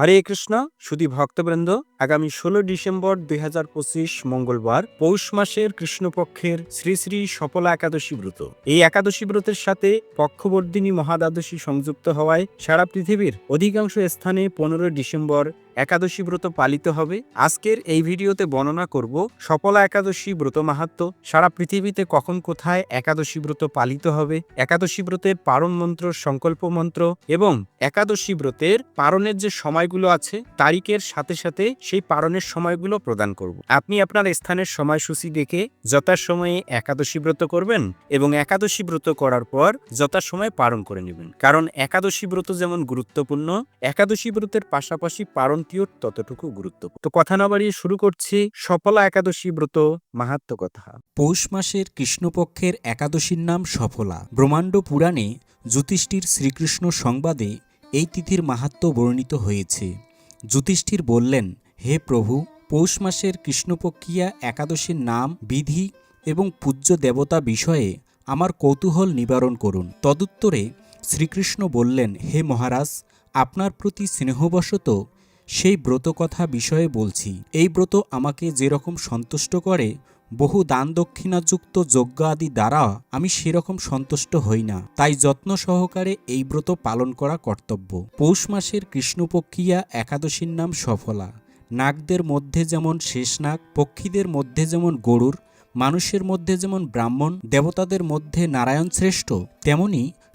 হরে কৃষ্ণ, সুধী ভক্তবৃন্দ, আগামী ষোলো ডিসেম্বর দুই হাজার পঁচিশ মঙ্গলবার পৌষ মাসের কৃষ্ণপক্ষের শ্রী শ্রী সফলা একাদশী ব্রত। এই একাদশী ব্রতের সাথে পক্ষবর্ধিনী মহাদ্বাদশী সংযুক্ত হওয়ায় সারা পৃথিবীর অধিকাংশ স্থানে পনেরো ডিসেম্বর একাদশী ব্রত পালিত হবে। আজকের এই ভিডিওতে বর্ণনা করব, সফলা একাদশী ব্রত মাহাত্ম সারা পৃথিবীতে কখন কোথায় একাদশী ব্রত পালিত হবে, একাদশী ব্রতের পারণ মন্ত্র, সংকল্প মন্ত্র এবং একাদশী ব্রতের পারণের যে সময়গুলো আছে, তারিখের সাথে সাথে সেই পারণের সময়গুলো প্রদান করব। আপনি আপনার স্থানের সময়সূচি দেখে যথাসময়ে একাদশী ব্রত করবেন এবং একাদশী ব্রত করার পর যথাসময়ে পালন করে নেবেন। কারণ একাদশী ব্রত যেমন গুরুত্বপূর্ণ, একাদশী ব্রতের পাশাপাশি পারণটিও ততটুকু গুরুত্বপূর্ণ। তো কথা না বাড়িয়ে শুরু করছি সফলা একাদশী ব্রত মাহাত্ম কথা। পৌষ মাসের কৃষ্ণপক্ষের একাদশীর নাম সফলা। ব্রহ্মাণ্ড পুরাণে যুধিষ্ঠির শ্রীকৃষ্ণ সংবাদে এই তিথির মাহাত্ম্য বর্ণিত হয়েছে। যুধিষ্ঠির বললেন, হে প্রভু, পৌষ মাসের কৃষ্ণপক্ষিয়া একাদশীর নাম, বিধি এবং পূজ্য দেবতা বিষয়ে আমার কৌতূহল নিবারণ করুন। তদুত্তরে শ্রীকৃষ্ণ বললেন, হে মহারাজ, আপনার প্রতি স্নেহবশত সেই ব্রত কথা বিষয়ে বলছি। এই ব্রত আমাকে যেরকম সন্তুষ্ট করে, বহু দান দক্ষিণাযুক্ত যজ্ঞ আদি দ্বারা আমি সেরকম সন্তুষ্ট হই না। তাই যত্ন সহকারে এই ব্রত পালন করা কর্তব্য। পৌষ মাসের কৃষ্ণপক্ষিয়া একাদশীর নাম সফলা। নাগদের মধ্যে যেমন শেষনাগ পক্ষীদের মধ্যে যেমন গরুর, মানুষের মধ্যে যেমন ব্রাহ্মণ, দেবতাদের মধ্যে নারায়ণ শ্রেষ্ঠ, তেমনি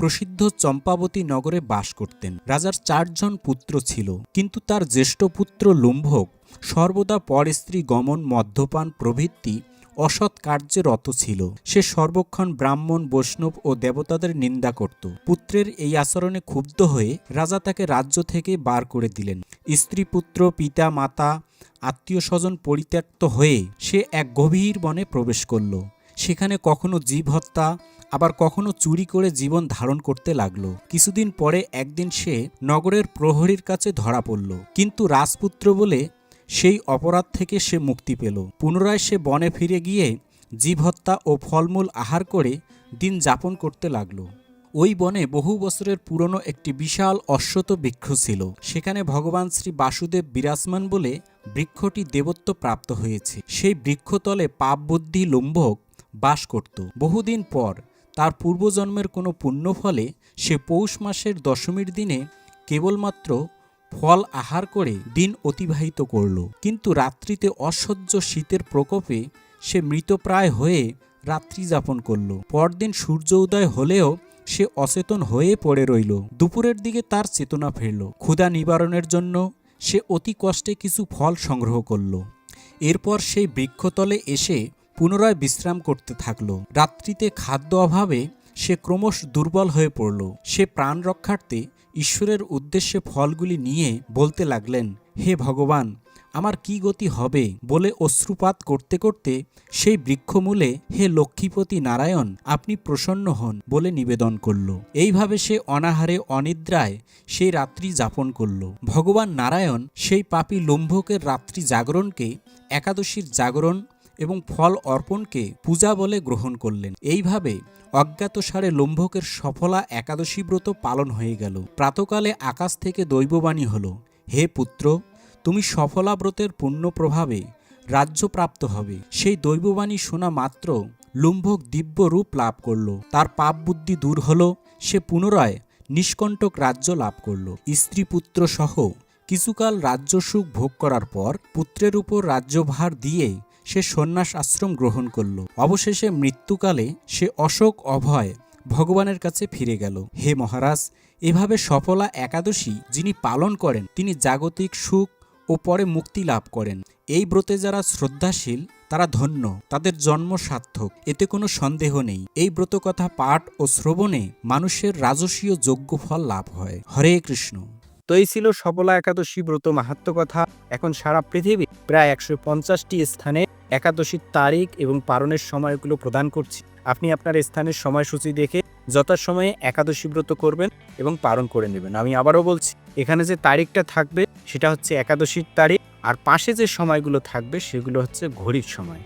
প্রসিদ্ধ চম্পাবতী নগরে বাস করতেন। রাজার চারজন পুত্র ছিল। কিন্তু তার জ্যেষ্ঠ পুত্র লুম্ভক সর্বদা পরস্ত্রী গমন মদ্যপান প্রভৃতি অসৎ কার্যে রত ছিল। সে সর্বক্ষণ ব্রাহ্মণ, বৈষ্ণব ও দেবতাদের নিন্দা করত। পুত্রের এই আচরণে ক্ষুব্ধ হয়ে রাজা তাকে রাজ্য থেকে বার করে দিলেন। স্ত্রী পুত্র পিতা মাতা আত্মীয় স্বজন পরিত্যক্ত হয়ে সে এক গভীর বনে প্রবেশ করল। সেখানে কখনো জীব হত্যা আবার কখনো চুরি করে জীবন ধারণ করতে লাগল। কিছুদিন পরে একদিন সে নগরের প্রহরীর কাছে ধরা পড়ল। কিন্তু রাজপুত্র বলে সেই অপরাধ থেকে সে মুক্তি পেল। পুনরায় সে বনে ফিরে গিয়ে জীব হত্যা ও ফলমূল আহার করে দিন যাপন করতে লাগল। ওই বনে বহু বছরের পুরনো একটি বিশাল অশ্বত বৃক্ষ ছিল। সেখানে ভগবান শ্রী বাসুদেব বিরাজমান বলে বৃক্ষটি দেবত্ব প্রাপ্ত হয়েছে। সেই বৃক্ষতলে পাপ বুদ্ধি লম্ভক বাস করত। বহুদিন পর তার পূর্বজন্মের কোনো পুণ্য ফলে সে পৌষ মাসের দশমীর দিনে কেবলমাত্র ফল আহার করে দিন অতিবাহিত করল। কিন্তু রাত্রিতে অসহ্য শীতের প্রকোপে সে মৃতপ্রায় হয়ে রাত্রি যাপন করল। পরদিন সূর্য উদয় হলেও সে অচেতন হয়ে পড়ে রইল। দুপুরের দিকে তার চেতনা ফিরল। ক্ষুধা নিবারণের জন্য সে অতি কষ্টে কিছু ফল সংগ্রহ করল। এরপর সেই বৃক্ষতলে এসে পুনরায় বিশ্রাম করতে থাকল। রাত্রিতে খাদ্য অভাবে সে ক্রমশ দুর্বল হয়ে পড়ল। সে প্রাণ রক্ষার্থে ঈশ্বরের উদ্দেশ্যে ফলগুলি নিয়ে বলতে লাগলেন, হে ভগবান, আমার কি গতি হবে? বলে অশ্রুপাত করতে করতে সেই বৃক্ষমূলে, হে লক্ষ্মীপতি নারায়ণ, আপনি প্রসন্ন হন বলে নিবেদন করল। এইভাবে সে অনাহারে অনিদ্রায় সেই রাত্রি যাপন করল। ভগবান নারায়ণ সেই পাপি লম্ভকের রাত্রি জাগরণকে একাদশীর জাগরণ এবং ফল অর্পণকে পূজা বলে গ্রহণ করলেন। এইভাবে অজ্ঞাতসারে লম্ভকের সফলা একাদশী ব্রত পালন হয়ে গেল। প্রাতকালে আকাশ থেকে দৈববাণী হল, হে পুত্র, তুমি সফলা ব্রতের পুণ্য প্রভাবে রাজ্য প্রাপ্ত হবে। সেই দৈববাণী শোনা মাত্র লুম্ভক দিব্য রূপ লাভ করল। তার পাপ বুদ্ধি দূর হল, সে পুনরায় নিষ্কণ্টক রাজ্য লাভ করল। স্ত্রী পুত্র সহ কিছুকাল রাজ্য সুখ ভোগ করার পর পুত্রের উপর রাজ্যভার দিয়ে সে সন্ন্যাস আশ্রম গ্রহণ করল। অবশেষে মৃত্যুকালে সে অশোক অভয় ভগবানের কাছে ফিরে গেল। হে মহারাজ, এভাবে সফলা একাদশী যিনি পালন করেন, তিনি জাগতিক সুখ ও পরে মুক্তি লাভ করেন। এই ব্রতে যারা শ্রদ্ধাশীল, তারা ধন্য, তাদের জন্ম সার্থক, এতে কোনো সন্দেহ নেই। এই ব্রত কথা পাঠ ও শ্রবণে মানুষের রাজসীয় যোগ্য ফল লাভ হয়। হরে কৃষ্ণ। তো এই ছিল সফলা একাদশী ব্রত মাহাত্ম কথা। এখন সারা পৃথিবী প্রায় একশো পঞ্চাশটি স্থানে একাদশীর তারিখ এবং পালনের সময়গুলো প্রদান করছি। আপনি আপনার স্থানের সময়সূচি দেখে যথাসময়ে একাদশী ব্রত করবেন এবং পালন করে নেবেন। আমি আবারও বলছি, এখানে যে তারিখটা থাকবে সেটা হচ্ছে একাদশীর তারিখ আর পাশে যে সময়গুলো থাকবে সেগুলো হচ্ছে ঘড়ির সময়।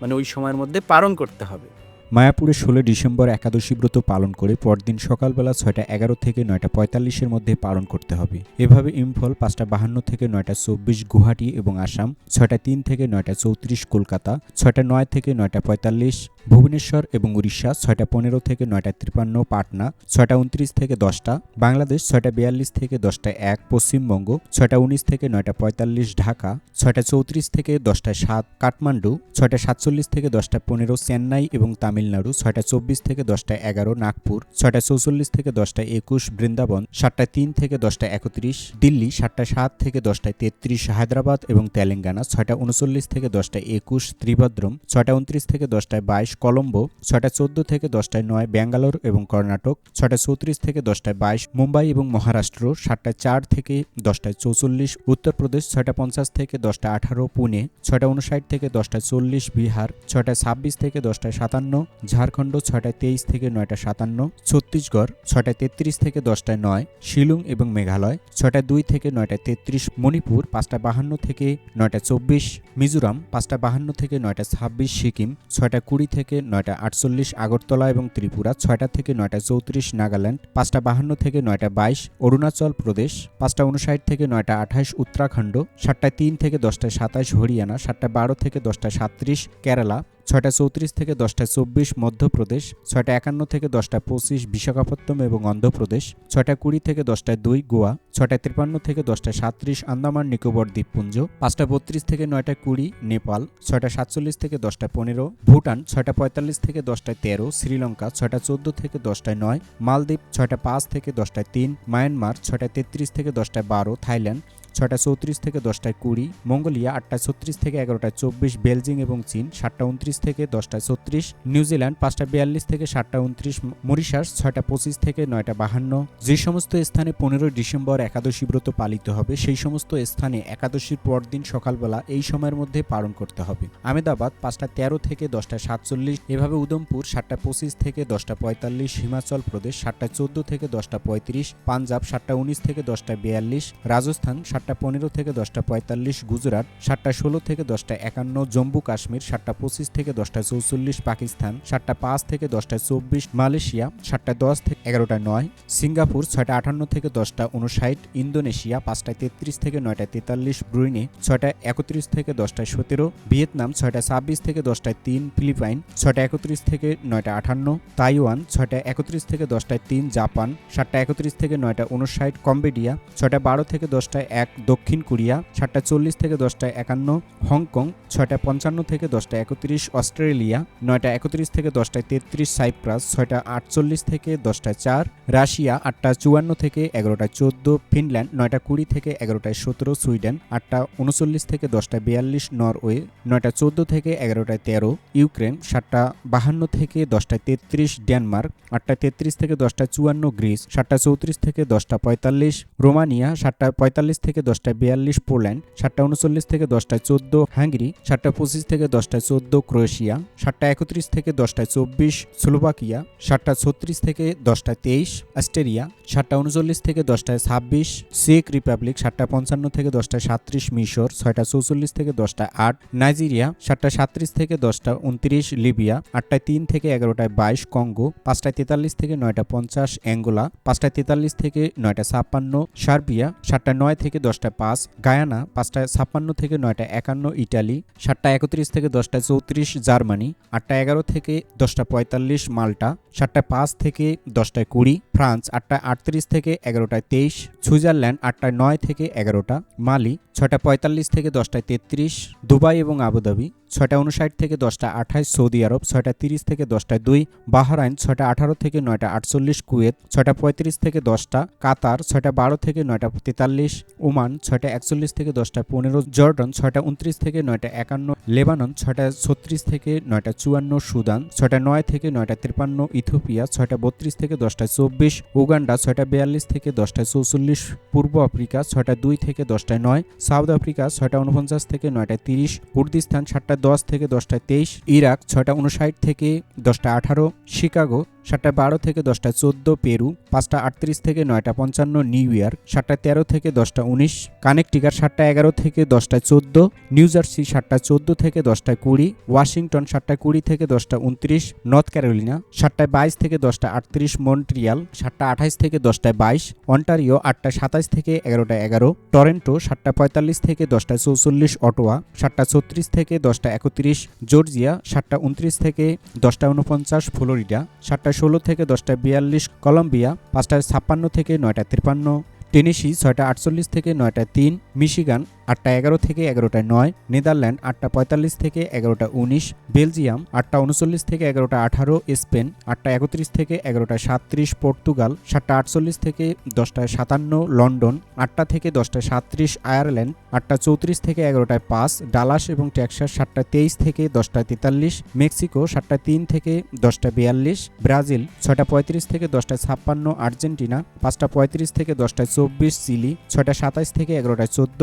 মানে ওই সময়ের মধ্যে পালন করতে হবে। মায়াপুরে ষোলো ডিসেম্বর একাদশী ব্রত পালন করে পরদিন সকালবেলা ছয়টা এগারো থেকে নয়টা পঁয়তাল্লিশের মধ্যে পালন করতে হবে। এভাবে ইম্ফল পাঁচটা বাহান্ন থেকে নয়টা চব্বিশ গুয়াহাটি এবং আসাম, ছয়টা তিন থেকে নয়টা চৌত্রিশ কলকাতা, ছয়টা নয় থেকে নয়টা পঁয়তাল্লিশ ভুবনেশ্বর এবং উড়িষ্যা, ছয়টা পনেরো থেকে নয়টা তিপ্পান্ন পাটনা, ছয়টা উনত্রিশ থেকে দশটা বাংলাদেশ, ছয়টা বিয়াল্লিশ থেকে দশটা এক পশ্চিমবঙ্গ, ছয়টা উনিশ থেকে নয়টা পঁয়তাল্লিশ ঢাকা, ছয়টা চৌত্রিশ থেকে দশটা সাত কাঠমান্ডু, ছয়টা সাতচল্লিশ থেকে দশটা পনেরো চেন্নাই এবং তামিলনাড়ু ছয়টা চব্বিশ থেকে দশটা এগারো নাগপুর ছয়টা চৌচল্লিশ থেকে দশটা একুশ বৃন্দাবন সাতটা তিন থেকে দশটা একত্রিশ দিল্লি সাতটা সাত থেকে দশটায় তেত্রিশ হায়দ্রাবাদ এবং তেলেঙ্গানা ছয়টা উনচল্লিশ থেকে দশটা একুশ ত্রিভদ্রম ছয়টা উনত্রিশ থেকে দশটায় বাইশ কলম্বো ছয়টা চোদ্দ থেকে দশটায় নয় ব্যাঙ্গালোর এবং কর্ণাটক ছয়টা চৌত্রিশ থেকে দশটায় বাইশ মুম্বাই এবং মহারাষ্ট্র সাতটা চার থেকে দশটায় চৌচল্লিশ উত্তরপ্রদেশ ছয়টা পঞ্চাশ থেকে দশটা আঠারো পুনে ছয়টা উনষাট থেকে দশটা চল্লিশ বিহার ছয়টা ছাব্বিশ থেকে দশটায় সাতান্ন ঝাড়খণ্ড ছয়টা তেইশ থেকে নয়টা সাতান্ন, ছত্তিশগড় ছয়টা তেত্রিশ থেকে দশটায় নয়, শিলং এবং মেঘালয় ছয়টা দুই থেকে নয়টায় তেত্রিশ, মণিপুর পাঁচটা বাহান্ন থেকে নয়টা চব্বিশ, মিজোরাম পাঁচটা বাহান্ন থেকে নয়টা ছাব্বিশ, সিকিম ছয়টা কুড়ি থেকে নয়টা আটচল্লিশ, আগরতলা এবং ত্রিপুরা ছয়টা থেকে নয়টা চৌত্রিশ, নাগাল্যান্ড পাঁচটা বাহান্ন থেকে নয়টা বাইশ, অরুণাচল প্রদেশ পাঁচটা উনষাট থেকে নয়টা আঠাশ, উত্তরাখণ্ড সাতটায় তিন থেকে দশটায় সাতাশ, হরিয়ানা সাতটা বারো থেকে দশটা সাতত্রিশ, কেরালা ছয়টা চৌত্রিশ থেকে দশটা চব্বিশ মধ্যপ্রদেশ, ছয়টা একান্ন থেকে দশটা পঁচিশ বিশাখাপত্তম এবং অন্ধ্রপ্রদেশ, ছয়টা কুড়ি থেকে দশটায় দুই গোয়া, ছয়টা তিপ্পান্ন থেকে দশটা সাতত্রিশ আন্দামান, নিকোবর দ্বীপপুঞ্জ, পাঁচটা বত্রিশ থেকে নয়টা কুড়ি নেপাল, ছয়টা সাতচল্লিশ থেকে দশটা পনেরো ভুটান, ছয়টা পঁয়তাল্লিশ থেকে দশটায় তেরো শ্রীলঙ্কা, ছয়টা চোদ্দ থেকে দশটায় নয় মালদ্বীপ, ছয়টা পাঁচ থেকে দশটায় তিন মায়ানমার, ছয়টা তেত্রিশ থেকে দশটায় বারো থাইল্যান্ড ছয়টা চৌত্রিশ থেকে দশটায় কুড়ি, মঙ্গোলিয়া আটটা ছত্রিশ থেকে এগারোটায় চব্বিশ বেলজিং এবং চীন সাতটা উনত্রিশ থেকে দশটায় ছত্রিশ, নিউজিল্যান্ড পাঁচটা বিয়াল্লিশ থেকে সাতটা উনত্রিশ, মরিশাস ছয়টা পঁচিশ থেকে নয়টা বাহান্ন। যে সমস্ত স্থানে পনেরোই ডিসেম্বর একাদশী ব্রত পালিত হবে, সেই সমস্ত স্থানে একাদশীর পরদিন সকালবেলা এই সময়ের মধ্যে পালন করতে হবে। আমেদাবাদ পাঁচটা তেরো থেকে দশটা সাতচল্লিশ, এভাবে উদমপুর সাতটা পঁচিশ থেকে দশটা পঁয়তাল্লিশ, হিমাচল প্রদেশ সাতটা চোদ্দ থেকে দশটা পঁয়ত্রিশ, পাঞ্জাব সাতটা উনিশ থেকে দশটা বিয়াল্লিশ, রাজস্থান সাতটা পনেরো থেকে দশটা পঁয়তাল্লিশ গুজরাট, সাতটা ষোলো থেকে দশটা একান্ন জম্মু কাশ্মীর, সাতটা পঁচিশ থেকে দশটা চৌচল্লিশ পাকিস্তান, সাতটা পাঁচ থেকে দশটা চব্বিশ মালয়েশিয়া, সাতটা দশ থেকে এগারোটা নয় সিঙ্গাপুর, ছয়টা আটান্ন থেকে দশটা উনষাট ইন্দোনেশিয়া পাঁচটা তেত্রিশ থেকে নয়টা তেতাল্লিশ ব্রুইনে ছয়টা একত্রিশ থেকে দশটায় সতেরো ভিয়েতনাম ছয়টা ছাব্বিশ থেকে দশটায় তিন ফিলিপাইন ছয়টা একত্রিশ থেকে নয়টা আটান্ন তাইওয়ান ছয়টা একত্রিশ থেকে দশটায় তিন জাপান সাতটা একত্রিশ থেকে নয়টা উনষাট কম্বোডিয়া ছয়টা বারো থেকে দশটায় এক দক্ষিণ কোরিয়া, সাতটা চল্লিশ থেকে দশটায় একান্ন হংকং, ছয়টা পঞ্চান্ন থেকে দশটা একত্রিশ অস্ট্রেলিয়া, নয়টা একত্রিশ থেকে দশটায় তেত্রিশ সাইপ্রাস, ছয়টা আটচল্লিশ থেকে দশটায় চার রাশিয়া, আটটা চুয়ান্ন থেকে এগারোটায় চোদ্দ ফিনল্যান্ড, নয়টা কুড়ি থেকে এগারোটায় সতেরো সুইডেন, আটটা উনচল্লিশ থেকে দশটায় বিয়াল্লিশ নরওয়ে, নয়টা চোদ্দ থেকে এগারোটায় তেরো ইউক্রেন, সাতটা বাহান্ন থেকে দশটায় তেত্রিশ ডেনমার্ক, আটটা তেত্রিশ থেকে দশটা চুয়ান্ন গ্রিস, সাতটা চৌত্রিশ থেকে দশটা পঁয়তাল্লিশ রোমানিয়া, সাতটা পঁয়তাল্লিশ থেকে দশটা বিয়াল্লিশ, পোল্যান্ড সাতটা উনচল্লিশ থেকে দশটায় চোদ্দ, হাঙ্গেরি সাতটা পঁচিশ থেকে দশটায় চোদ্দ, ক্রোয়েশিয়া সাতটা একত্রিশ থেকে দশটায় চব্বিশ, স্লোভাকিয়া সাতটা ছত্রিশ থেকে দশটায় তেইশ অস্ট্রেলিয়া সাতটা উনচল্লিশ থেকে দশটায় ছাব্বিশ, চেক রিপাবলিক সাতটা পঞ্চান্ন থেকে দশটায় সাতত্রিশ, মিশর ছয়টা চৌচল্লিশ থেকে দশটায় আট, নাইজেরিয়া সাতটা সাতত্রিশ থেকে দশটা উনত্রিশ, লিবিয়া আটটায় তিন থেকে এগারোটায় বাইশ, কঙ্গো পাঁচটায় তেতাল্লিশ থেকে নয়টা পঞ্চাশ, অ্যাঙ্গোলা পাঁচটায় তেতাল্লিশ থেকে নয়টা ছাপ্পান্ন, সার্বিয়া সাতটা নয় থেকে দশটা পাঁচ, গায়ানা পাঁচটায় ছাপ্পান্ন থেকে নয়টা একান্ন, ইটালি সাতটা একত্রিশ থেকে দশটায় চৌত্রিশ, জার্মানি আটটা এগারো থেকে দশটা পঁয়তাল্লিশ, মাল্টা সাতটায় পাঁচ থেকে দশটায় কুড়ি, ফ্রান্স আটটায় আটত্রিশ থেকে এগারোটায় তেইশ, সুইজারল্যান্ড আটটায় নয় থেকে এগারোটা, মালি ছয়টা পঁয়তাল্লিশ থেকে দশটায় তেত্রিশ, দুবাই এবং আবুধাবি ছয়টা উনষাট থেকে দশটা আঠাশ, সৌদি আরব ছয়টা তিরিশ থেকে দশটায় দুই, বাহরাইন ছয়টা আঠারো থেকে নয়টা আটচল্লিশ, কুয়েত ছয়টা পঁয়ত্রিশ থেকে দশটা, কাতার ছয়টা বারো থেকে নয়টা তেতাল্লিশ, ওমান ছয়টা একচল্লিশ থেকে দশটা পনেরো, জর্ডন ছয়টা উনত্রিশ থেকে নয়টা একান্ন, লেবানন ছয়টা ছত্রিশ থেকে নয়টা চুয়ান্ন, সুদান ছয়টা নয় থেকে নয়টা তিপ্পান্ন ইথোপিয়া ছয়টা বত্রিশ থেকে দশটা চব্বিশ, উগান্ডা ছয়টা বিয়াল্লিশ থেকে দশটা চৌচল্লিশ, পূর্ব আফ্রিকা ছয়টা দুই থেকে দশটায় নয়, সাউথ আফ্রিকা ছয়টা উনপঞ্চাশ থেকে নয়টা তিরিশ, কুর্দিস্তান সাতটা দশ থেকে দশটায় তেইশ ইরাক ছয়টা উনষাট থেকে দশটা আঠারো শিকাগো সাতটা বারো থেকে দশটা চোদ্দ পেরু, পাঁচটা আটত্রিশ থেকে নয়টা পঞ্চান্ন নিউ ইয়র্ক সাতটা তেরো থেকে দশটা উনিশ কানেকটিকার সাতটা এগারো থেকে দশটা চোদ্দ, নিউ জার্সি সাতটা চোদ্দ থেকে দশটায় কুড়ি, ওয়াশিংটন সাতটা কুড়ি থেকে দশটা উনত্রিশ, নর্থ ক্যারোলিনা সাতটায় বাইশ থেকে দশটা আটত্রিশ, মন্ট্রিয়াল সাতটা আঠাইশ থেকে দশটায় বাইশ, অন্টারিও আটটা সাতাইশ থেকে এগারোটা এগারো, টরেন্টো সাতটা পঁয়তাল্লিশ থেকে দশটা চৌচল্লিশ, অটোয়া সাতটা ছত্রিশ থেকে দশটা একত্রিশ, জর্জিয়া সাতটা উনত্রিশ থেকে দশটা উনপঞ্চাশ ফ্লোরিডা সাতটা ষোলো থেকে দশটা বিয়াল্লিশ কলম্বিয়া, পাঁচটায় ছাপ্পান্ন থেকে নয়টা তিপ্পান্ন, টেনেসি ছয়টা আটচল্লিশ থেকে নয়টা তিন, মিশিগান আটটা এগারো থেকে এগারোটা নয়, নেদারল্যান্ড আটটা পঁয়তাল্লিশ থেকে এগারোটা উনিশ, বেলজিয়াম আটটা উনচল্লিশ থেকে এগারোটা আঠারো, স্পেন আটটা একত্রিশ থেকে এগারোটা সাতত্রিশ, পর্তুগাল সাতটা আটচল্লিশ থেকে দশটা সাতান্ন, লন্ডন আটটা থেকে দশটা সাতত্রিশ, আয়ারল্যান্ড আটটা চৌত্রিশ থেকে এগারোটায় পাঁচ, ডালাস এবং টেক্সাস সাতটা তেইশ থেকে দশটা তেতাল্লিশ, মেক্সিকো সাতটা তিন থেকে দশটা বিয়াল্লিশ, ব্রাজিল ছয়টা পঁয়ত্রিশ থেকে দশটা ছাপ্পান্ন, আর্জেন্টিনা পাঁচটা পঁয়ত্রিশ থেকে দশটা চব্বিশ, চিলি ছয়টা সাতাইশ থেকে এগারোটা চোদ্দ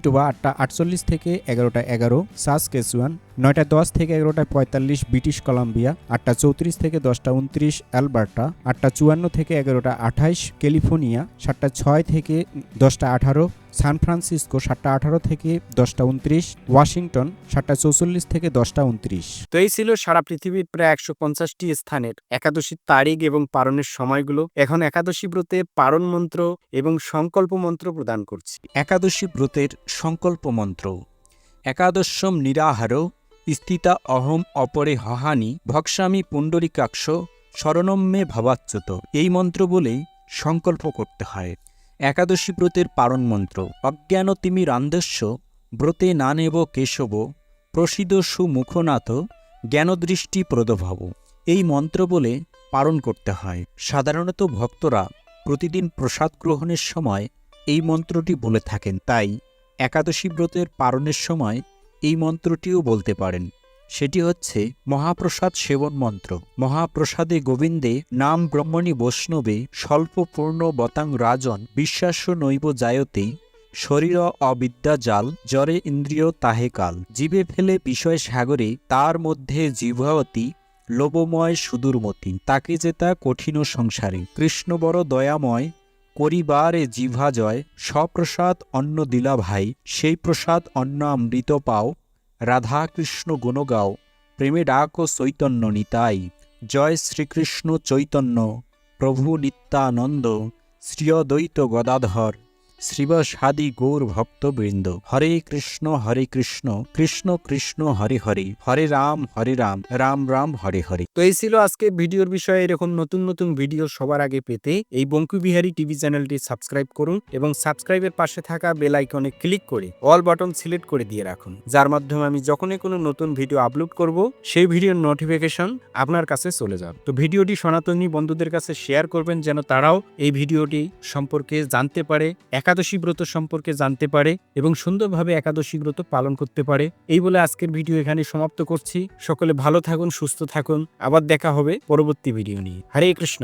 মেনিটোবা আটটা আটচল্লিশ থেকে এগারোটা এগারো সাস কেসুয়ান নয়টা দশ থেকে এগারোটা পঁয়তাল্লিশ ব্রিটিশ কলাম্বিয়া আটটা চৌত্রিশ থেকে দশটা উনত্রিশ অ্যালবার্টা আটটা চুয়ান্ন থেকে এগারোটা আঠাইশ ক্যালিফোর্নিয়া সাতটা ছয় থেকে দশটা আঠারো সান ফ্রান্সিসকো সাতটা আঠারো থেকে দশটা উনত্রিশ ওয়াশিংটন সাতটা চৌচল্লিশ থেকে দশটা উনত্রিশ তো এই ছিল সারা পৃথিবীর প্রায় একশো পঞ্চাশটি স্থানের একাদশীর তারিখ এবং পারণের সময়গুলো। এখন একাদশী ব্রতে পারণ মন্ত্র এবং সংকল্প মন্ত্র প্রদান করছি। একাদশী ব্রতের সংকল্প মন্ত্র। একাদশম নিরাহার স্থিতা অহম অপরে হহানি ভক্সামি পুণ্ডরিকাক্ষ শরণম মে ভবাচ্যুত। এই মন্ত্র বলেই সংকল্প করতে হয়। একাদশী ব্রতের পারণ মন্ত্র। অজ্ঞান তিমি রান্ধস্য, ব্রতে না নেব কেশব প্রসিদ সুমুখনাথ, জ্ঞানদৃষ্টি প্রদভব। এই মন্ত্র বলে পালন করতে হয়। সাধারণত ভক্তরা প্রতিদিন প্রসাদ গ্রহণের সময় এই মন্ত্রটি বলে থাকেন। তাই একাদশী ব্রতের পালনের সময় এই মন্ত্রটিও বলতে পারেন। সেটি হচ্ছে মহাপ্রসাদ সেবন মন্ত্র। মহাপ্রসাদে গোবিন্দে নাম ব্রহ্মণী বৈষ্ণবে স্বল্পপূর্ণ বতাং রাজন বিশ্বাস্য নৈব জায়তে শরীর অবিদ্যা জাল জরে ইন্দ্রিয় তাহে কাল। জীবে ফেলে বিষয় সাগরে তার মধ্যে জিভাবতী লোভময় সুদূরমতি। তাকে যেতা কঠিন সংসারে। কৃষ্ণ বড় দয়াময় করিবারে জিভা জয় সপ্রসাদ অন্ন দিলা ভাই, সেই প্রসাদ অন্ন অমৃত পাও। রাধা কৃষ্ণ গুণগাও, প্রেমে ডাক চৈতন্য নিতাই। জয় শ্রীকৃষ্ণ চৈতন্য, প্রভু নিত্যানন্দ, শ্রীয়দ্বৈত গদাধর। শ্রীবসাদি গৌর ভক্তবৃন্দ হরে কৃষ্ণ হরে কৃষ্ণ কৃষ্ণ কৃষ্ণ, হরে হরে হরে রাম হরে রাম রাম রাম, হরে হরে। তো এই ছিল আজকে ভিডিওর বিষয়ে, এরকম নতুন নতুন ভিডিও সবার আগে পেতে এই বঙ্কু বিহারী টিভি চ্যানেলটি সাবস্ক্রাইব করুন এবং সাবস্ক্রাইবের পাশে থাকা বেল আইকনে ক্লিক করে অল বাটন সিলেক্ট করে দিয়ে রাখুন। যার মাধ্যমে আমি যখনই কোনো নতুন ভিডিও আপলোড করব, সেই ভিডিওর নোটিফিকেশন আপনার কাছে চলে যাবে। তো ভিডিওটি সনাতনী বন্ধুদের কাছে শেয়ার করবেন, যেন তারাও এই ভিডিওটি সম্পর্কে জানতে পারে একাদশী ব্রত সম্পর্কে জানতে পারে এবং সুন্দরভাবে একাদশী ব্রত পালন করতে পারে। এই বলে আজকের ভিডিও এখানে সমাপ্ত করছি। সকলে ভালো থাকুন, সুস্থ থাকুন। আবার দেখা হবে পরবর্তী ভিডিও নিয়ে। হরে কৃষ্ণ।